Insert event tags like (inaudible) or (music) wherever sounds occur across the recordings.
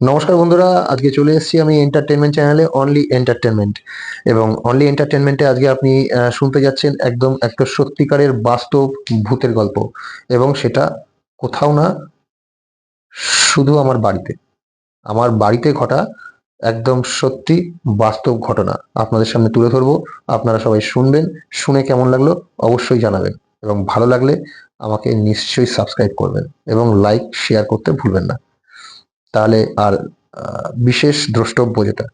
নমস্কার বন্ধুরা, আজকে চলে এসেছি আমি এন্টারটেনমেন্ট চ্যানেলে অনলি এন্টারটেনমেন্ট এবং অনলি এন্টারটেনমেন্টে আজকে আপনি শুনতে যাচ্ছেন একদম একটা সত্যিকারের বাস্তব ভূতের গল্প। এবং সেটা কোথাও না, শুধু আমার বাড়িতে। আমার বাড়িতে ঘটা একদম সত্যি বাস্তব ঘটনা। আপনাদের সামনে তুলে ধরবো, আপনারা সবাই শুনবেন, শুনে কেমন লাগল অবশ্যই জানাবেন। এবং ভালো লাগলে আমাকে নিশ্চয়ই সাবস্ক্রাইব করবেন। এবং লাইক শেয়ার করতে ভুলবেন না। তাহলে আর বিশেষ দ্রষ্টব্য যেটা,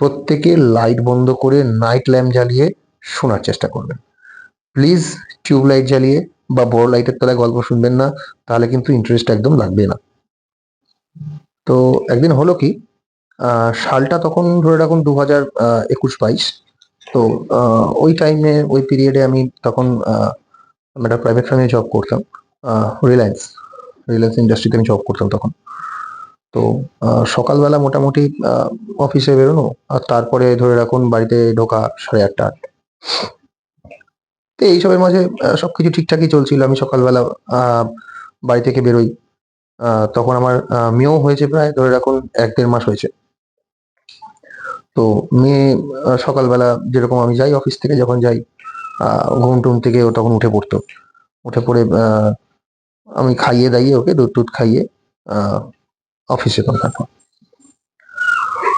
প্রত্যেকে লাইট বন্ধ করে নাইট ল্যাম্প জ্বালিয়ে শোনার চেষ্টা করবেন। প্লিজ টিউব লাইট জ্বালিয়ে বা বড় লাইটের তলায় গল্প শুনবেন না, তাহলে কিন্তু ইন্টারেস্ট একদম লাগবে না। তো একদিন হলো কি সালটা তখন ধরে রাখুন দু হাজার একুশ বাইশ, তো ওই টাইমে ওই পিরিয়ডে আমি তখন একটা প্রাইভেট ফার্মে জব করতাম রিলায়েন্স রিলায়েন্স ইন্ডাস্ট্রিতে আমি জব করতাম তখন। তো সকালবেলা মোটামুটি অফিসে বেরোনো আর তারপরে ধরে রাখুন বাড়িতে ঢোকা সাড়ে আটটা তো এইসবের মাঝে সবকিছু ঠিকঠাকই চলছিল। আমি সকালবেলা বাড়ি থেকে বেরোই। তখন আমার মেয়েও হয়েছে প্রায়, ধরে রাখুন এক দেড় মাস হয়েছে। তো মেয়ে সকালবেলা যেরকম আমি যাই অফিস থেকে, যখন যাই ঘুম টুম থেকে ও তখন উঠে পড়তো। উঠে পড়ে আমি খাইয়ে দাইয়ে ওকে দুধ টুধ খাইয়ে অফিসে তারপর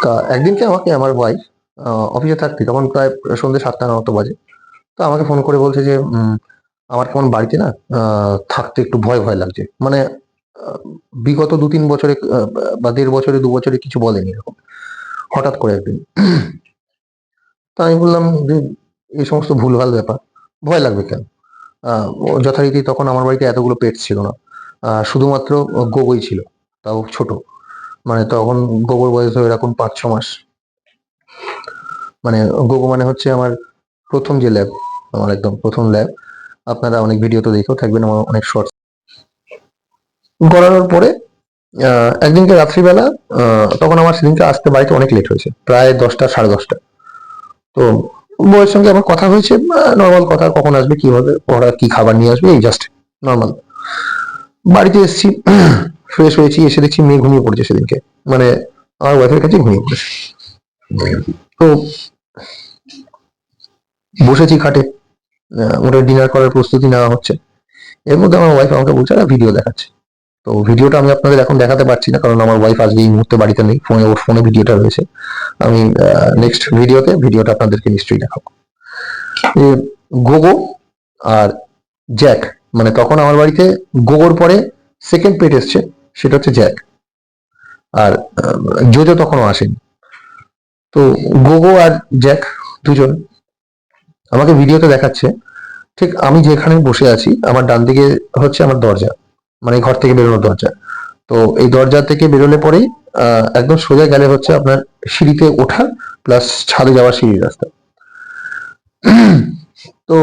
তা একদিনকে আমাকে, আমার ওয়াইফ অফিসে থাকতে, তখন প্রায় সন্ধ্যে সাতটা না মতো বাজে। তো আমাকে ফোন করে বলছে যে আমার কেমন বাড়িতে না থাকতে একটু ভয় ভয় লাগছে। মানে বিগত দু তিন বছরে বা দেড় বছরে, দু বছরে কিছু বলেনি এরকম। হঠাৎ করে একদিন। তা আমি বললাম যে, এই সমস্ত ভুলভাল ব্যাপার, ভয় লাগবে কেন? যথারীতি তখন আমার বাড়িতে এতগুলো পেট ছিল না। শুধুমাত্র গোগই ছিল। তাও ছোট। মানে তখন গোবর বয়স হয়ে এরকম পাঁচ, ছ মাস। মানে গোগো মানে হচ্ছে আমার প্রথম যে ল্যাব আমার একদম প্রথম ল্যাব আপনারা অনেক ভিডিও তো দেখেও থাকবেন, আমার অনেক শর্টস গড়ানোর পরে একদিনকে রাত্রিবেলা তখন আমার সেদিনকে আসতে বাড়িতে অনেক লেট হয়েছে, প্রায় দশটা, সাড়ে দশটা। তো বউয়ের সঙ্গে আমার কথা হয়েছে নর্মাল কথা, কখন আসবে, কি হবে ওরা কি খাবার নিয়ে আসবে, এই জাস্ট নর্মাল বাড়িতে এসেছি ফ্রেশ হয়েছি, এসে দেখছি মেয়ে ঘুমিয়ে পড়েছে সেদিনকে। মানে আমার ওয়াইফের কাছে ঘুমিয়ে পড়েছে। তো বসেছি খাটে ওটা ডিনার করার প্রস্তুতি নেওয়া হচ্ছে। এর মধ্যে আমার ওয়াইফ আমাকে বলছে, একটা ভিডিও দেখাচ্ছে। তো ভিডিওটা আমি আপনাদের এখন দেখাতে পারছি না, কারণ আমার ওয়াইফ আজকে এই মুহূর্তে বাড়িতে নেই ফোনে ওর ফোনে ভিডিওটা রয়েছে। আমি নেক্সট ভিডিওতে ভিডিওটা আপনাদেরকে নিশ্চয়ই দেখাবো। গোগো আর জ্যাক মানে তখন আমার বাড়িতে গোগোর পরে সেকেন্ড পেট এসছে। সেটা হচ্ছে জ্যাক। আর জোজো তখনও আসেনি। তো গোগো আর জ্যাক দুজন আমাকে ভিডিওতে দেখাচ্ছে। ঠিক আমি যেখানে বসে আছি, আমার ডান দিকে হচ্ছে আমার দরজা মানে ঘর থেকে বেরোনোর দরজা। তো এই দরজা থেকে বেরোলে পরেই একদম সোজা গেলে হচ্ছে আপনার সিঁড়িতে ওঠা, প্লাস ছাদে যাওয়ার সিঁড়ির রাস্তা। তো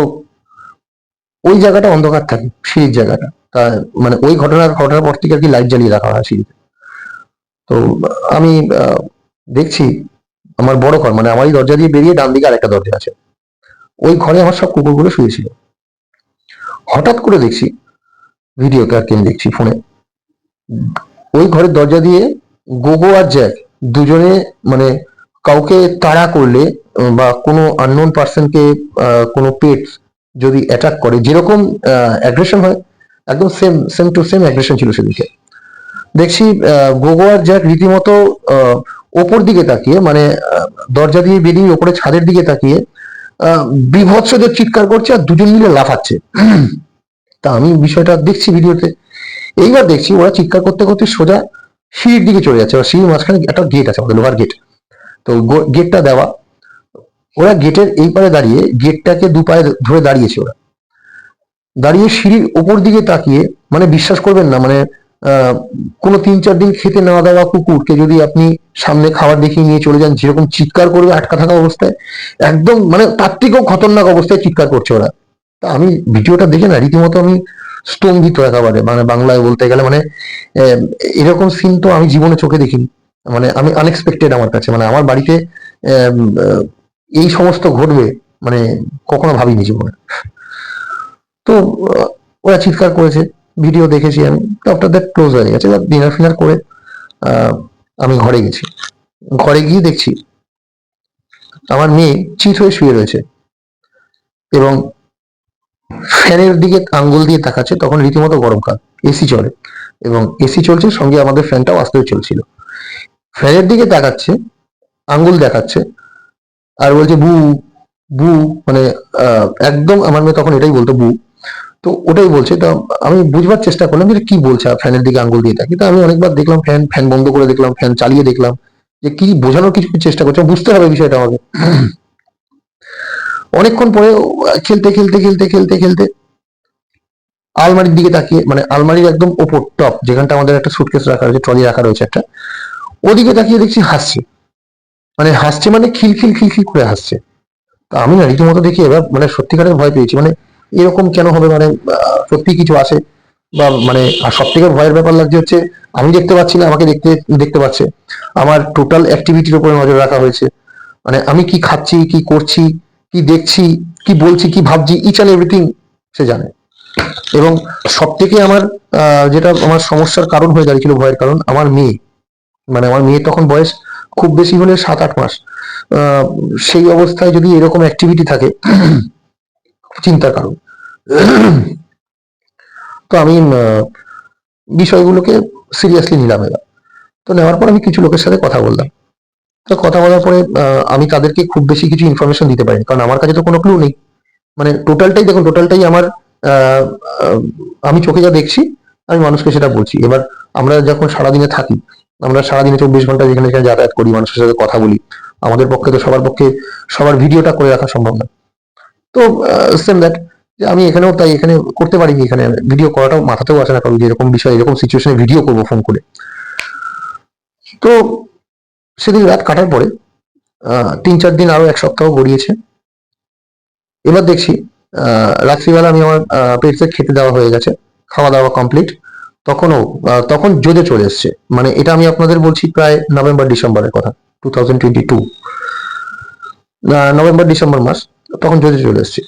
ওই জায়গাটা অন্ধকার থাকে, সিঁড়ির জায়গাটা। তা মানে ওই ঘটনার ঘটনার পর থেকে আর কি লাইট জ্বালিয়ে রাখা হয় সিঁড়িতে তো আমি দেখছি আমার বড় ঘর মানে আমারই দরজা দিয়ে বেরিয়ে ডান দিকে আরেকটা দরজা আছে। ওই ঘরে আমার সব কুকুরগুলো শুয়েছিল। হঠাৎ করে দেখছি ভিডিওতে আর কি আমি দেখছি ফোনে ওই ঘরের দরজা দিয়ে গোগো আর জ্যাক দুজনে মানে কাউকে তাড়া করলে বা কোনো আননোন পার্সনকে কোনো পেট যদি অ্যাটাক করে, যেরকম অ্যাগ্রেশন হয় একদম same same to same aggression ছিল সেদিকে দেখছি আহ, গোগো আর জ্যাক রীতিমতো ওপর দিকে তাকিয়ে মানে দরজা দিয়ে বেরিয়ে ওপরে ছাদের দিকে তাকিয়ে বীভৎসদের চিৎকার করছে আর দুজন মিলে লাফাচ্ছে। তা আমি বিষয়টা দেখছি ভিডিওতে। এইবার দেখছি ওরা চিৎকার করতে করতে সোজা সিঁড়ির দিকে চলে যাচ্ছে। সিঁড়ির মাঝখানে একটা গেট আছে আমাদের লোহার গেট তো গেটটা দেওয়া। ওরা গেটের এই পারে দাঁড়িয়ে গেটটাকে দু পায়ে ধরে দাঁড়িয়েছে ওরা। দাঁড়িয়ে সিঁড়ির ওপর দিকে তাকিয়ে মানে বিশ্বাস করবেন না মানে কোনো তিন চার দিন খেতে না দেওয়া কুকুরকে যদি আপনি সামনে খাবার দেখিয়ে নিয়ে চলে যান, যেরকম চিৎকার করবে আটকা থাকা অবস্থায়, একদম মানে তার থেকেও খতরনাক অবস্থায় চিৎকার করছে ওরা। তা আমি ভিডিওটা দেখে না, রীতিমতো আমি স্তম্ভিত একেবারে মানে বাংলায় বলতে গেলে মানে এরকম সিন তো আমি জীবনে চোখে দেখিনি। মানে আমি আনএক্সপেক্টেড আমার কাছে মানে আমার বাড়িতে এই সমস্ত ঘটবে মানে কখনো ভাবিনি জীবনে। তো ওরা চিৎকার করেছে ভিডিও দেখেছি আমি আফটার দ্যাট ক্লোজ হয়ে গেছে ডিনার ফিনার করে আমি ঘরে গেছি। ঘরে গিয়ে দেখছি, আমার মেয়ে চিট হয়ে শুয়ে রয়েছে এবং ফ্যানের দিকে আঙ্গুল দিয়ে তাকাচ্ছে, তখন রীতিমতো গরমকাল এসি চলে এবং এসি চলছে, সঙ্গে আমাদের ফ্যানটাও আস্তে চলছিল। ফ্যানের দিকে তাকাচ্ছে, আঙ্গুল দেখাচ্ছে আর বলছে, বু বু মানে একদম আমার মেয়ে তখন এটাই বলতো, বু তো ওটাই বলছে। তো আমি বুঝবার চেষ্টা করলাম যে কি বলছে ফ্যানের দিকে আঙ্গুল দিয়ে তাকি তো আমি অনেকবার দেখলাম ফ্যান ফ্যান বন্ধ করে দেখলাম, ফ্যান চালিয়ে দেখলাম। যে কি বোঝানোর কিছু চেষ্টা করছে, বুঝতে হবে বিষয়টা আমাকে। অনেকক্ষণ পরে খেলতে খেলতে খেলতে খেলতে খেলতে আলমারির দিকে তাকিয়ে মানে আলমারির একদম ওপর টপ, যেখানটা আমাদের একটা সুটকেস রাখা রয়েছে ট্রলি রাখা রয়েছে একটা, ওদিকে তাকিয়ে দেখছি হাসছে। মানে হাসছে মানে খিলখিল খিলখিল করে হাসছে। তো আমি না রীতিমতো দেখি এবার মানে সত্যিকারের ভয় পেয়েছি। মানে এরকম কেন হবে? মানে সত্যি কিছু আছে? বা মানে আর সব থেকে ভয়ের ব্যাপার লাগছে হচ্ছে, আমি দেখতে পাচ্ছি না, আমাকে দেখতে দেখতে পাচ্ছে। আমার টোটাল অ্যাক্টিভিটির উপরে নজর রাখা হয়েছে। মানে আমি কি খাচ্ছি, কি করছি, কি দেখছি, কি বলছি, কি ভাবছি ইচ অ্যান্ড এভরিথিং সে জানে। এবং সব থেকে আমার যেটা আমার সমস্যার কারণ হয়ে দাঁড়িয়েছিল, ভয়ের কারণ, আমার মেয়ে। মানে আমার মেয়ে তখন বয়স খুব বেশি হলে সাত আট মাস। সেই অবস্থায় যদি এরকম অ্যাক্টিভিটি থাকে চিন্তার কারণ তো আমি বিষয়গুলোকে সিরিয়াসলি নিলাম এবার। তো নেওয়ার পর আমি কিছু লোকের সাথে কথা বললাম। তো কথা বলার পরে আমি তাদেরকে খুব বেশি কিছু ইনফরমেশন দিতে পারিনি। কারণ আমার কাছে তো কোনো ক্লু নেই। মানে টোটালটাই দেখুন টোটালটাই আমার আমি চোখে যা দেখছি, আমি মানুষকে সেটা বলছি। এবার আমরা যখন সারাদিনে থাকি, আমরা সারাদিনে চব্বিশ ঘণ্টা যেখানে যেখানে যাতায়াত করি, মানুষের সাথে কথা বলি, আমাদের পক্ষে তো সবার পক্ষে সবার ভিডিওটা করে রাখা সম্ভব না। তো সেম দ্যাট যে আমি এখানেও তাই এখানে করতে পারিনি, এখানে ভিডিও করাটাও মাথাতেও আসে না, কারণ এরকম বিষয়, এরকম সিচুয়েশনে ভিডিও করব ফোন করে। তো, সেদিন রাত কাটার পরে তিন চার দিন আরও এক সপ্তাহ গড়িয়েছে। এবার দেখছি রাত্রিবেলা আমি আমার পেটকে খেতে দেওয়া হয়ে গেছে, খাওয়া দাওয়া কমপ্লিট তখনও তখন জোরে চলে এসছে। মানে এটা আমি আপনাদের বলছি প্রায় নভেম্বর ডিসেম্বরের কথা two thousand twenty two November December মাস। তখন জোরে চলে এসছে।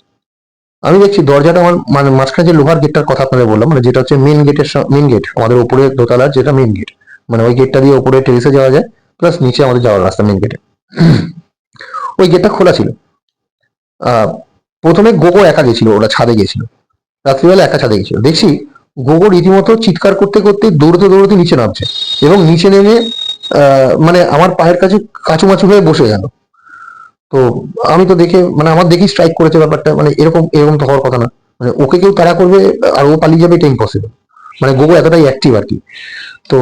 আমি দেখছি দরজাটা আমার মানে মাঝখানে যে লোহার গেটটার কথা আপনাদের বললাম মানে যেটা হচ্ছে মেন গেটের মেন গেট আমাদের উপরে দোতলার যেটা মেন গেট মানে ওই গেটটা দিয়ে উপরে টেরেসে যাওয়া যায় প্লাস নিচে আমাদের যাওয়ার রাস্তা মেন গেটে ওই গেটটা খোলা ছিল। প্রথমে গোগো একা গেছিল, ওরা ছাদে গেছিল। রাত্রিবেলা একা ছাদে গেছিল। দেখছি গোগো রীতিমতো চিৎকার করতে করতে দৌড়তে দৌড়তে নিচে নামছে এবং নিচে নেমে মানে আমার পায়ের কাছে কাচুমাচু হয়ে বসে গেল। তো আমি তো দেখে মানে আমার দেখি স্ট্রাইক করেছে ব্যাপারটা মানে এরকম এরকম তো হওয়ার কথা না। মানে ওকে কেউ তারা করবে আর ও পালিয়ে যাবে, এটা ইম্পসিবল মানে গোগো এতটাই অ্যাক্টিভ আর কি। তো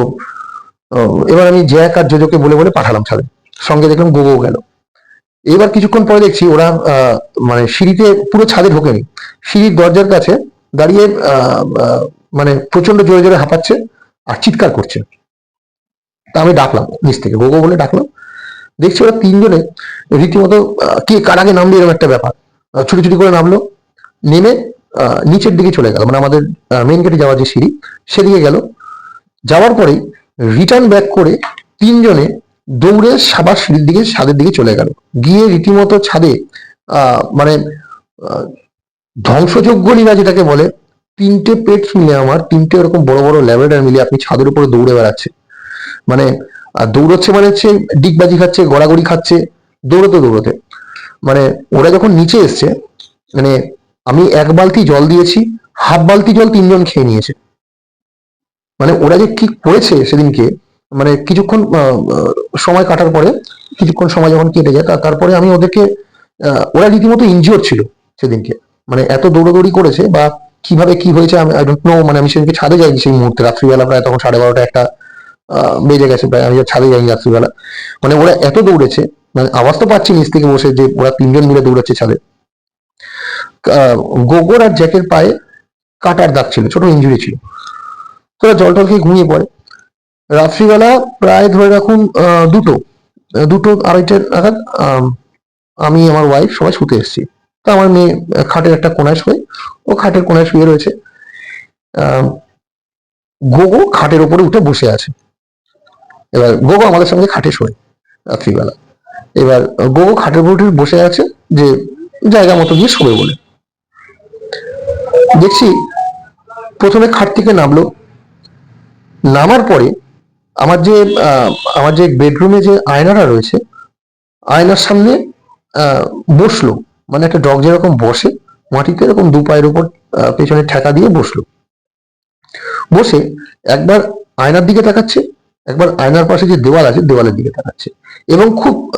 এবার আমি জ্যাক আর জোজোকে বলে বলে পাঠালাম ছাদে। সঙ্গে দেখলাম গোগো গেল। এবার কিছুক্ষণ পরে দেখছি ওরা মানে সিঁড়িতে পুরো ছাদে ঢোকেনি। সিঁড়ির দরজার কাছে দাঁড়িয়ে মানে প্রচণ্ড জোরে জোরে হাঁপাচ্ছে আর চিৎকার করছে। তা আমি ডাকলাম, নিচ থেকে। গোগো বলে ডাকলাম দেখছি ওরা তিনজনে রীতিমতো কে কার আগে নামবে এরকম একটা ব্যাপার। ছুটি ছুটি করে নামলো, নেমে নিচের দিকে চলে গেল। মানে আমাদের মেন গেটে যাওয়ার যে সিঁড়ি, সেদিকে গেল। যাওয়ার পরেই রিটার্ন ব্যাক করে তিনজনে দৌড়ে সাবার সিঁড়ির দিকে, ছাদের দিকে চলে গেল। গিয়ে রীতিমতো ছাদে মানে ধ্বংসযোগ্য লীলা যেটাকে বলে, তিনটে পেট মিলে আমার, তিনটে এরকম বড় বড় ল্যাভেন্ডার মিলে আপনি ছাদের উপরে দৌড়ে বেড়াচ্ছে মানে আর দৌড়চ্ছে মানে হচ্ছে ডিগবাজি খাচ্ছে, গড়াগড়ি খাচ্ছে, দৌড়তে দৌড়তে। মানে ওরা যখন নিচে এসছে মানে আমি এক বালতি জল দিয়েছি, হাফ বালতি জল তিনজন খেয়ে নিয়েছে। মানে ওরা যে কি করেছে সেদিনকে মানে কিছুক্ষণ সময় কাটার পরে, কিছুক্ষণ সময় যখন কেটে যায় তারপরে আমি ওদেরকে ওরা রীতিমতো ইনজিওর ছিল সেদিনকে। মানে এত দৌড়াদৌড়ি করেছে বা কীভাবে কি হয়েছে আমি আই ডোন্ট নো মানে আমি সেদিনকে ছাদে যাইনি সেই মুহূর্তে, রাত্রিবেলা প্রায় তখন সাড়ে বারোটা, একটা বেজে গেছে, প্রায় আমি ছাদে যাইনি রাত্রিবেলা। মানে ওরা এত দৌড়েছে মানে আওয়াজ তো পাচ্ছি নিচ থেকে বসে যে ওরা তিনজন মিলে দৌড়াচ্ছে ছাদে। গোগর আর জ্যাকের পায়ে কাটার দাগ ছিল, ছোট ইঞ্জুরি ছিল। তো জল টল খেয়ে ঘুমিয়ে পড়ে। রাত্রিবেলা প্রায় ধরে রাখুন দুটো দুটো আড়াইটের নাগাদ আমি আমার ওয়াইফ সবাই শুতে এসেছি। তো আমার মেয়ে খাটের একটা কোনায় শুয়ে, ও খাটের কোনায় শুয়ে রয়েছে। গোগো খাটের উপরে উঠে বসে আছে। এবার গোগো আমাদের সঙ্গে খাটে শোয় রাত্রিবেলা। এবার গোগো খাটের উপর বসে আছে যে জায়গা মতো গিয়ে শোবে বলে। দেখছি প্রথমে খাট থেকে নামলো। নামার পরে আমার যে আমার যে বেডরুমে যে আয়নাটা রয়েছে, আয়নার সামনে বসল। মানে একটা ডগ যেরকম বসে, মাটিতে এরকম দু পায়ের উপর পেছনে ঠেকা দিয়ে বসল। বসে একবার আয়নার দিকে তাকাচ্ছে একবার আয়নার পাশে যে দেওয়াল আছে, দেওয়ালের দিকে তাকাচ্ছে। এবং খুব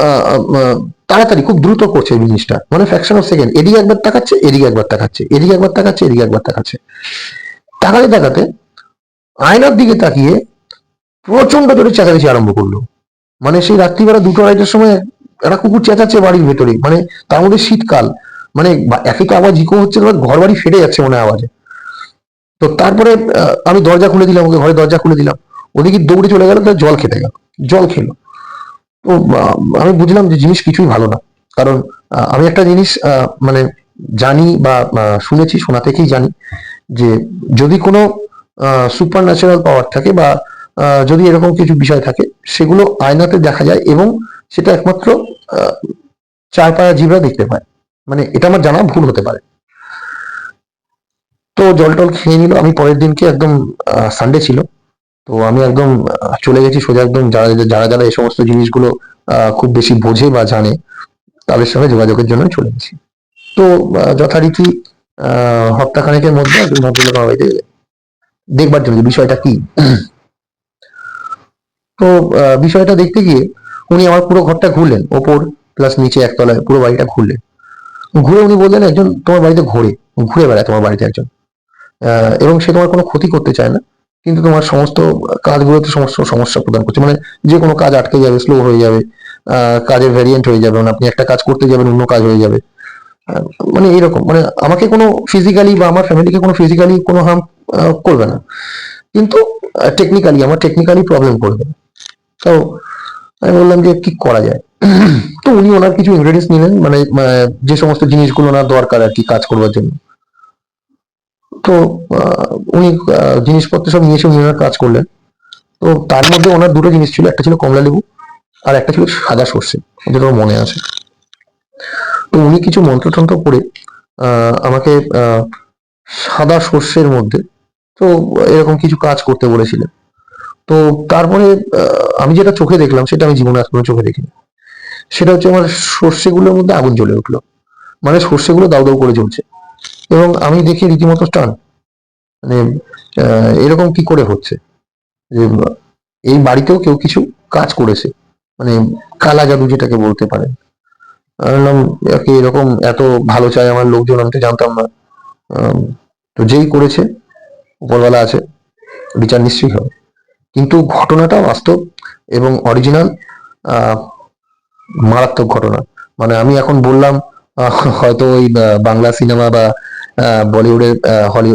তাড়াতাড়ি, খুব দ্রুত করছে জিনিসটা। মানে ফ্র্যাকশন অফ সেকেন্ড এদিকে একবার তাকাচ্ছে, এদিকে একবার তাকাচ্ছে, এদিকে একবার তাকাচ্ছে, এদিকে একবার তাকাচ্ছে। তাকাতে তাকাতে আয়নার দিকে তাকিয়ে প্রচণ্ড জোরে চেঁচামেচি আরম্ভ করল। মানে সেই রাত্রিবেলা দুটো আড়াইটার সময় একটা কুকুর চেঁচাচ্ছে বাড়ির ভেতরে মানে তার মধ্যে শীতকাল। মানে বা- একে তো আওয়াজ ইকো হচ্ছে, এবার ঘর বাড়ি ফেটে যাচ্ছে মনে আওয়াজে। তো তারপরে আমি দরজা খুলে দিলাম, ওকে ঘরে দরজা খুলে দিলাম। ওদিকে দৌড়ে চলে গেল তার জল খেতে গেল? জল খেলো। তো আমি বুঝলাম যে জিনিস কিছুই ভালো না। কারণ আমি একটা জিনিস মানে জানি বা শুনেছি, শোনা থেকেই জানি যে যদি কোনো সুপার ন্যাচারাল পাওয়ার থাকে বা যদি এরকম কিছু বিষয় থাকে, সেগুলো আয়নাতে দেখা যায় এবং সেটা একমাত্র চার পায়া জীবরা দেখতে পায়। মানে এটা আমার জানা ভুল হতে পারে। তো জল টল খেয়ে নিল। আমি পরের দিনকে একদম সানডে ছিল। তো আমি একদম চলে গেছি সোজা একদম যারা যারা যারা এই সমস্ত জিনিসগুলো খুব বেশি বোঝে বা জানে, তাদের সঙ্গে যোগাযোগের জন্য চলে গেছি। তো যথারীতি হপ্তাখানেকের মধ্যে একজন। দেখবার জন্য বিষয়টা কি? তো বিষয়টা দেখতে গিয়ে উনি আমার পুরো ঘরটা ঘুরলেন, ওপর প্লাস নিচে একতলায় পুরো বাড়িটা ঘুরলেন। ঘুরে উনি বললেন, একজন তোমার বাড়িতে ঘোরে, ঘুরে বেড়ায় তোমার বাড়িতে একজন। এবং সে তোমার কোনো ক্ষতি করতে চায় না। কিন্তু তোমার সমস্ত কাজগুলোতে সমস্ত সমস্যা প্রদান করছে। মানে যে কোনো কাজ আটকে যাবে স্লো হয়ে যাবে কাজের ভ্যারিয়েন্ট হয়ে যাবে মানে আপনি একটা কাজ করতে যাবেন, অন্য কাজ হয়ে যাবে। মানে এরকম মানে আমাকে কোনো ফিজিক্যালি বা আমার ফ্যামিলিকে কোনো ফিজিক্যালি কোনো হার্ম করবে না। কিন্তু টেকনিক্যালি আমার টেকনিক্যালি প্রবলেম করবে। তো, আমি বললাম যে কি করা যায়? তো উনি ওনার কিছু ইনগ্রেডিয়েন্টস নিলেন মানে যে সমস্ত জিনিসগুলো ওনার দরকার আর কি কাজ করবার জন্য। তো উনি জিনিসপত্র সব নিয়ে এসে উনি কাজ করলেন। তো তার মধ্যে ওনার দুটো জিনিস ছিল, একটা ছিল কমলা লেবু আর একটা ছিল সাদা সর্ষে যেটা মনে আছে। তো উনি কিছু মন্ত্রতন্ত্র করে আমাকে সাদা সর্ষের মধ্যে, তো এরকম কিছু কাজ করতে বলেছিলেন। তো তারপরে আমি যেটা চোখে দেখলাম, সেটা আমি জীবনে পর্যন্ত চোখে দেখিনি। সেটা হচ্ছে আমার সর্ষেগুলোর মধ্যে আগুন জ্বলে উঠল। মানে সর্ষেগুলো দাউ দাউ করে জ্বলছে। এবং আমি দেখি রীতিমতো টান মানে এরকম কি করে হচ্ছে? যে, এই বাড়িতেও কেউ কিছু কাজ করেছে। মানে কালা জাদু যেটাকে বলতে পারেন। এরকম এত ভালো চাই আমার লোকজন, আমি তো জানতাম না। তো যেই করেছে, উপরওয়ালা আছে, বিচার নিশ্চয়ই হবে। কিন্তু ঘটনাটা বাস্তব এবং অরিজিনাল মারাত্মক ঘটনা। মানে আমি এখন বললাম হয়তো ওই বাংলা সিনেমা বা বলিউডের হলি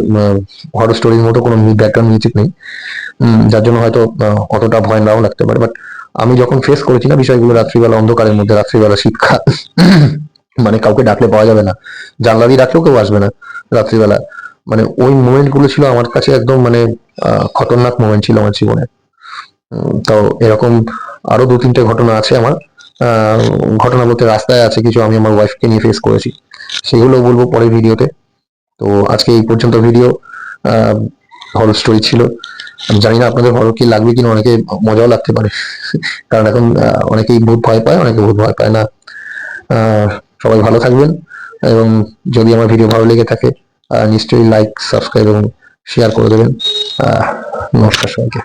হরর স্টোরির মতো কোনো ব্যাকগ্রাউন্ড মিউজিক নেই। যার জন্য হয়তো অতটা ভয় নাও লাগতে পারে। বাট আমি যখন ফেস করেছি না, বিষয়গুলো রাত্রিবেলা অন্ধকারের মধ্যে, রাত্রিবেলা শীতকাল (laughs) মানে কাউকে ডাকলে পাওয়া যাবে না। জানলা দিয়ে ডাকলেও কেউ আসবে না রাত্রিবেলা। মানে ওই মোমেন্টগুলো ছিল আমার কাছে একদম মানে খতরনাক মোমেন্ট ছিল আমার জীবনে। তো এরকম আরও দু, তিনটে ঘটনা আছে আমার। ঘটনা বলতে রাস্তায় আছে কিছু আমি আমার ওয়াইফকে নিয়ে ফেস করেছি। সেগুলো বলব পরের ভিডিওতে তো আজকে এই পর্যন্ত ভিডিও হরর স্টোরি ছিল। আমি জানি না আপনাদের হরর কি লাগবে কিনা, অনেকে মজাও লাগতে পারে। কারণ এখন অনেকেই ভূত ভয় পায়, অনেকে ভূত ভয় পায় না। সবাই ভালো থাকবেন এবং যদি আমার ভিডিও ভালো লেগে থাকে নিশ্চয়ই লাইক সাবস্ক্রাইব এবং শেয়ার করে দেবেন। নমস্কার সবাইকে।